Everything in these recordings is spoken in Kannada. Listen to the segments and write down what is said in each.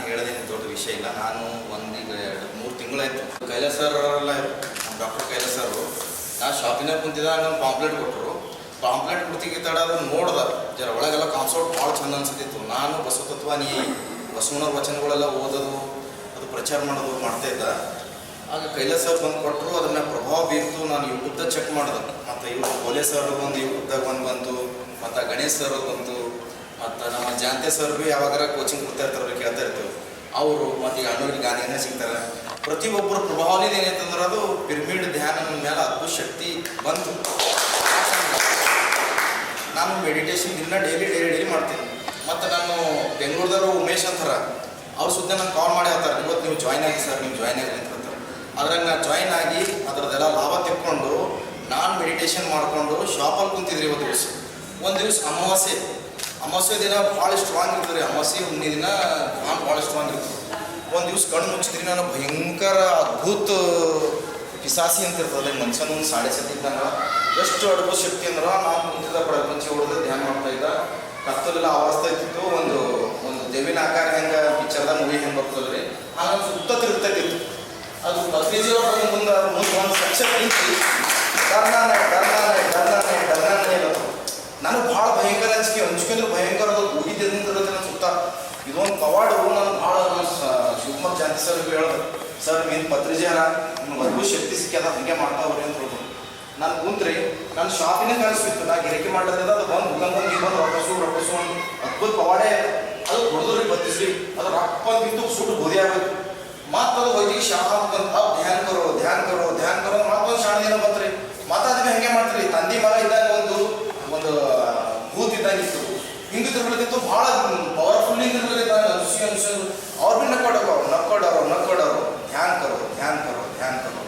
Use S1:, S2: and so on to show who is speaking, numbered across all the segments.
S1: ನಾನು ಹೇಳೋದೇನು ದೊಡ್ಡ ವಿಷಯ ಇಲ್ಲ. ನಾನು ಒಂದೀಗ ಎರಡು ಮೂರು ತಿಂಗಳಾಯಿತು. ಕೈಲಾಸ ಸರ್ ಅವರೆಲ್ಲ ನಮ್ಮ ಡಾಕ್ಟರ್ ಕೈಲಾಸ ಸರ್ ನಾ ಶಾಪಿನಾಗ ಕುಂತಿದ್ದ ನಂಗೆ ಪಾಂಪ್ಲೆಟ್ ಕೊಟ್ಟರು ಪಾಂಪ್ಲೆಟ್ ಕೊಡ್ತಿಗೆ ತಡ ಅದನ್ನು ನೋಡ್ದ. ಜರ ಒಳಗೆಲ್ಲ ಕಾನ್ಸರ್ಟ್ ಭಾಳ ಚಂದ ಅನ್ಸತ್ತಿತ್ತು ನಾನು ಬಸವತತ್ವ ನೀ ಬಸವನವ್ರ ವಚನಗಳೆಲ್ಲ ಓದೋದು, ಅದು ಪ್ರಚಾರ ಮಾಡೋದು ಮಾಡ್ತಾ ಇದ್ದ. ಆಗ ಕೈಲಾಸ ಸರ್ ಬಂದು ಕೊಟ್ಟರು ಅದನ್ನ ಪ್ರಭಾವ ಬೀರ್ತು. ನಾನು ಯೂಟ್ಯೂಬ್ದಾಗ ಚೆಕ್ ಮಾಡಿದೆ. ಮತ್ತು ಇವರು ಬೋಲೆ ಸರ್ ಒಂದು ಯೂಟ್ಯೂಬ್ದಾಗ ಬಂದು ಬಂತು. ಮತ್ತು ಗಣೇಶ್ ಸರ್ ಬಂತು. ಮತ್ತು ನಮ್ಮ ಜಾಂತೆ ಸರ್ ಭೀ ಯಾವಾಗಾರ ಕೋಚಿಂಗ್ ಕೊಡ್ತಾ ಇರ್ತಾರೆ ಅವ್ರಿಗೆ ಕೇಳ್ತಾ ಇರ್ತೇವೆ ಅವರು ಮತ್ತು ಈಗ ಅಣ್ಣೂರಿಗೆ ಗಾಂಧಿನ ಸಿಗ್ತಾರೆ. ಪ್ರತಿಯೊಬ್ಬರ ಪ್ರಭಾವದಿಂದ ಏನೈತಂದ್ರೆ ಅದು ಪಿರಮಿಡ್ ಧ್ಯಾನ ಮೇಲೆ ಅದ್ಭುತ ಶಕ್ತಿ ಬಂತು. ನಾನು ಮೆಡಿಟೇಷನ್ ದಿನ ಡೈಲಿ ಡೈಲಿ ಡೈಲಿ ಮಾಡ್ತೀನಿ. ಮತ್ತು ನಾನು ಬೆಂಗಳೂರದವರು ಉಮೇಶ್ ಅಂತಾರ. ಅವ್ರು ಸುದ್ದಿ ನಾನು ಕಾಲ್ ಮಾಡಿ ಹೇಳ್ತಾರೆ. ಇವತ್ತು ನೀವು ಜಾಯ್ನ್ ಆಗಿ ಸರ್ ನೀವು ಜಾಯ್ನ್ ಆಗಿ ಅಂತ ಅದ್ರಾಗ ನಾನು ಜಾಯ್ನ್ ಆಗಿ ಅದರದ್ದೆಲ್ಲ ಲಾಭ ತಿಳ್ಕೊಂಡು ನಾನು ಮೆಡಿಟೇಷನ್ ಮಾಡಿಕೊಂಡು ಶಾಪಲ್ಲಿ ಕುಂತಿದ್ರಿ ಇವತ್ತು ದಿವಸ. ಒಂದು ದಿವಸ ಅಮಾವಾಸ್ಯೆ. ಅಮಾವಾಸ್ಯೆ ದಿನ ಭಾಳ ಸ್ಟ್ರಾಂಗ್ ಇರ್ತದೆ ರೀ. ಅಮಾಸೆ ಹುಣ್ಣಿ ದಿನ ಭಾಳ ಭಾಳ ಸ್ಟ್ರಾಂಗ್ ಇರ್ತದೆ ಒಂದು ದಿವಸ ಕಣ್ಣು ಮುಚ್ಚಿದ್ರಿ ನಾನು ಭಯಂಕರ ಅದ್ಭುತ ಪಿಸಾಸಿ ಅಂತ ಇರ್ತದೆ ಮನುಷ್ಯನ ಒಂದು ಸಾಡೆ ಸತಿ ಇದ್ದಂಗೆ. ಎಷ್ಟು ಅಡ್ಬೋ ಶಕ್ತಿ ಅಂದ್ರೆ ನಾನು ಕುಂತಿದ್ದ ಪ್ರಪಂಚ ಹೊಡೆದು ಧ್ಯಾನ ಮಾಡ್ತಾ ಇದ್ದ. ಕತ್ತಲೆಲ್ಲ ಅವಸ್ಥೆ ಇತ್ತು ಒಂದು ಒಂದು ದೇವಿನ ಆಕಾರ ಹೆಂಗೆ ಪಿಕ್ಚರ್ದಾಗ ಮೂವಿ ಹೆಂಗೆ ಬರ್ತದ್ರಿ ಹಂಗೆ ಸುತ್ತ ತಿರುಗ್ತೈತಿತ್ತು ಅದು ಪತ್ರಿಜಿಯವ್ರ ಮುಂದೆ ಮುಂದೆ ಒಂದು ಸಕ್ಷ ನಿಂತು ಡರ್ನಾನೆ ಡರ್ನಾನೆ ಡರ್ನಾನೆ ಡರ್ನಾನೆ ಅನ್ನೋದು ನನಗೆ ಭಾಳ ಭಯಂಕರ ಅನ್ಸಿಕೆ ಅಂಜಿಕೆ ಭಯಂಕರ ಅದು ಉಗಿದಿಂದ ನನ್ನ ಸುತ್ತ ಇದೊಂದು ಪವಾಡವು ನಾನು ಭಾಳ ಶಿವಕುಮಾರ್ ಜಯಂತಿ ಸರ್ ಹೇಳೋದು. ಸರ್ ನೀನು ಪತ್ರಿಜಾರ ನಿಮ್ಗೆ ಶಕ್ತಿ ಸಿಕ್ಕ್ಯದ, ಹಂಗೆ ಮಾಡ್ತಾವ್ರಿ ಅಂತ ಹೇಳಿದ್ರು ನಾನು ಕುಂತ್ರಿ ನನ್ನ ಶಾಪಿನ ಕಾಣಿಸ್ತಿತ್ತು. ನಾ ಗಿರಕಿ ಮಾಡ್ಲತ್ತಿದ್ದ, ಅದು ಬಂದು ಮುಖ ಬಂದು ರೊಕ್ಕಸು ರೊಕ್ಕಸು ಒಂದು ಅದ್ಭುತ ಪವಾಡೆ ಅದು. ಹೊಡೆದ್ರಿ ಬತ್ತಿಸ್ರಿ ಅದು ರಪ್ಪ ಬಿದ್ದು ಸುಟ್ಟು ಬುದಿ ಆಗೋದು ಮತ್ತದು ವೈದ್ಯಕೀಯ ಶಾಖ ಅಂತ ಧ್ಯಾನ ಕರೋ ಧ್ಯಾನ ಕರೋ ಧ್ಯಾನ ಕರೋ ಮತ್ತೊಂದು ಶಾಣೆ ಏನೋ ಬಂತ್ರಿ. ಮಾತಾದ್ವಿ ಹೆಂಗೆ ಮಾಡ್ತೀರಿ? ತಂದಿ ಮಗ ಇದ್ದಾಗ ಒಂದು ಒಂದು ಭೂತ್ ಇದ್ದಾಗಿತ್ತು ಹಿಂಗಿದ್ರಗಳಿಗಿಂತ ಭಾಳ ಪವರ್ಫುಲ್ಲಿ ಇದ್ರಗಳಿಗೆ ಅನುಸಿ ಅನುಸಿದ್ರು ಅವ್ರು ಭೀ ನಕ್ಕೊಡೋರು ನಕ್ಕೊಡೋರು ನಕ್ಕೊಡೋರು. ಧ್ಯಾನ್ ಕರು ಧ್ಯಾನ್ ಕರು ಧ್ಯಾನ್ ಕರು.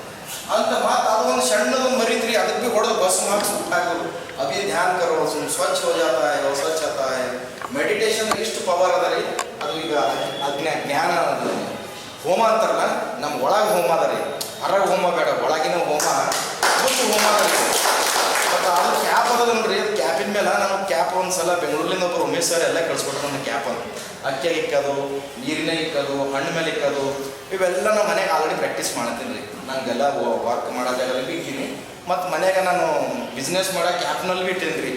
S1: ಅಂತ ಮಾತು, ಅದು ಒಂದು ಸಣ್ಣದು ಮರಿತ್ರಿ, ಅದಕ್ಕೆ ಭೀ ಹೊಡೆದು ಬಸ್ ಮಾಡಿ ಸುಟ್ಟಾಗೋದು. ಅಭಿ ಧ್ಯಾನ್ ಕರು, ಸುಮ್ ಸ್ವಚ್ಛ ಹೋ ಜಾತಾ ಸ್ವಚ್ಛ ಆತಾ ಹೇ ಮೆಡಿಟೇಷನ್ ಎಷ್ಟು ಪವರ್ ಅದ ರೀ, ಅದು ಈಗ ಅಗ್ನ ಜ್ಞಾನ ಹೋಮ ಅಂತಾರಲ್ಲ ನಮ್ಮ ಒಳಗೆ ಹೋಮ ಅದ ರೀ. ಹೊರಗೆ ಹೋಮ ಬೇಡ, ಒಳಗಿನ ಹೋಮ ಹೋಮ ಅದ ರೀ. ಮತ್ತು ಅದು ಕ್ಯಾಪ್ ಅದನ್ರಿ ಒಂದು ಸಲ ಬೆಂಗಳೂರಿನಿಂದ ಒಬ್ಬರು ಉಮೇಶ್ ಸರ್ ಎಲ್ಲ ಕಳಿಸ್ಕೊಟ್ರು ನನ್ನ ಕ್ಯಾಪ್ ಅಂತ ಅಕ್ಕಿ ಇಕ್ಕೋದು, ನೀರಿನ ಇಕ್ಕೋದು, ಹಣ್ಣು ಮೇಲೆ ಇಕ್ಕೋದು, ಇವೆಲ್ಲ ನಮ್ಮ ಮನೆಗೆ ಆಲ್ರೆಡಿ ಪ್ರಾಕ್ಟೀಸ್ ಮಾಡತ್ತೀನಿ ರೀ. ನನಗೆಲ್ಲ ವರ್ಕ್ ಜಾಗದಲ್ಲಿ ಇದ್ದೀನಿ. ಮತ್ತು ಮನೆಗೆ ನಾನು ಬಿಸ್ನೆಸ್ ಮಾಡೋ ಕ್ಯಾಪ್ನಲ್ಲಿ ಭೀ ಇಟ್ಟೀನಿ ರೀ.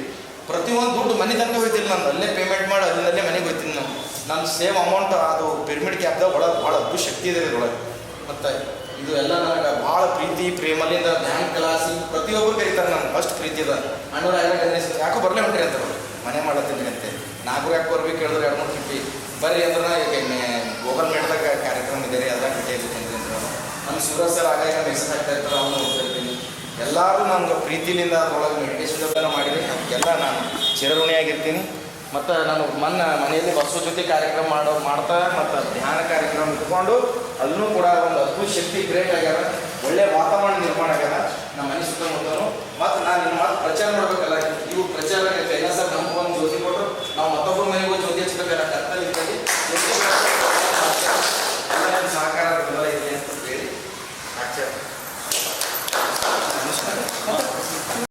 S1: ಪ್ರತಿಯೊಂದು ದುಡ್ಡು ಮನೆ ತನಕ ಹೋಯ್ತಿಲ್ಲ ನಾನು ಅಲ್ಲೇ ಪೇಮೆಂಟ್ ಮಾಡಿ, ಅಲ್ಲಿಂದಲ್ಲೇ ಮನೆಗೆ ಹೋಯ್ತೀನಿ ನಾನು. ನಾನು ಸೇಮ್ ಅಮೌಂಟ್ ಅದು ಪಿರಮಿಡ್ ಕ್ಯಾಪ್ದಾಗ ಒಳಗೆ ಭಾಳ ಅದ್ಭುತ ಶಕ್ತಿ ಇದೆ ಇದ್ರೊಳಗೆ. ಮತ್ತು ಇದು ಎಲ್ಲ ನನಗೆ ಭಾಳ ಪ್ರೀತಿ ಪ್ರೇಮಲ್ಲಿಂದ ಧ್ಯಾನ, ಕ್ಲಾಸಿ ಪ್ರತಿಯೊಬ್ಬರು ಕರೀತಾರೆ ನಾನು ಫಸ್ಟ್ ಪ್ರೀತಿ ಅದ. ಅಣ್ಣ ಯಾಕೋ ಬರಲೇ ಹೊಂಟ್ರಿ ಅಂತ. ಮನೆ ಮಾಡತ್ತೀನಿ ಅಂತೆ ನಾಲ್ಕು ಯಾಕೆ ಬರ್ಬೇಕು ಹೇಳಿದ್ರೆ ಎರಡು ಮೂರು ಕಿಪ್ಪಿ ಬರ್ರಿ ಅಂದ್ರೆ ಈಗ ಗೋಗಲ್ ಮೇಟ್ದಾಗ ಕಾರ್ಯಕ್ರಮ ಇದೆ ರೀ ಅದಾಗ ಭೇಟಿ ಅಂದ್ರೆ ನಮ್ಮ ಸೂರಜ್ ಸರ್ ಆಗಾಗ ಮೆಸೇಜ್ ಆಗ್ತಾ ಇರ್ತಾರೆ ಅವನು ಇರ್ತೀನಿ. ಎಲ್ಲರೂ ನನಗೆ ಪ್ರೀತಿಲಿಂದ ಅದರೊಳಗೆ ಮೆಡಿಟೇಷನ್ ಮಾಡಿರಿ ಅದಕ್ಕೆಲ್ಲ ನಾನು ಚಿರಋಣಿಯಾಗಿರ್ತೀನಿ. ಮತ್ತು ನಾನು ಮನ್ನ ಮನೆಯಲ್ಲಿ ಬಸ್ಸು ಜೊತೆ ಕಾರ್ಯಕ್ರಮ ಮಾಡೋ, ಮಾಡ್ತಾ ಮತ್ತು ಧ್ಯಾನ ಕಾರ್ಯಕ್ರಮ ಇಟ್ಕೊಂಡು ಅದನ್ನು ಕೂಡ ಒಂದು ಅದ್ಭುತ ಶಕ್ತಿ ಕ್ರಿಯೇಟ್ ಆಗ್ಯಾರ ಒಳ್ಳೆ ವಾತಾವರಣ ನಿರ್ಮಾಣ ಆಗ್ಯಾರ ನಮ್ಮ ಮನೆ ಸುತ್ತಮುತ್ತಲೂ. ಮತ್ತು ನಾನು ನಿಮ್ಮ ಪ್ರಚಾರ ಮಾಡಬೇಕಲ್ಲ, ಇವು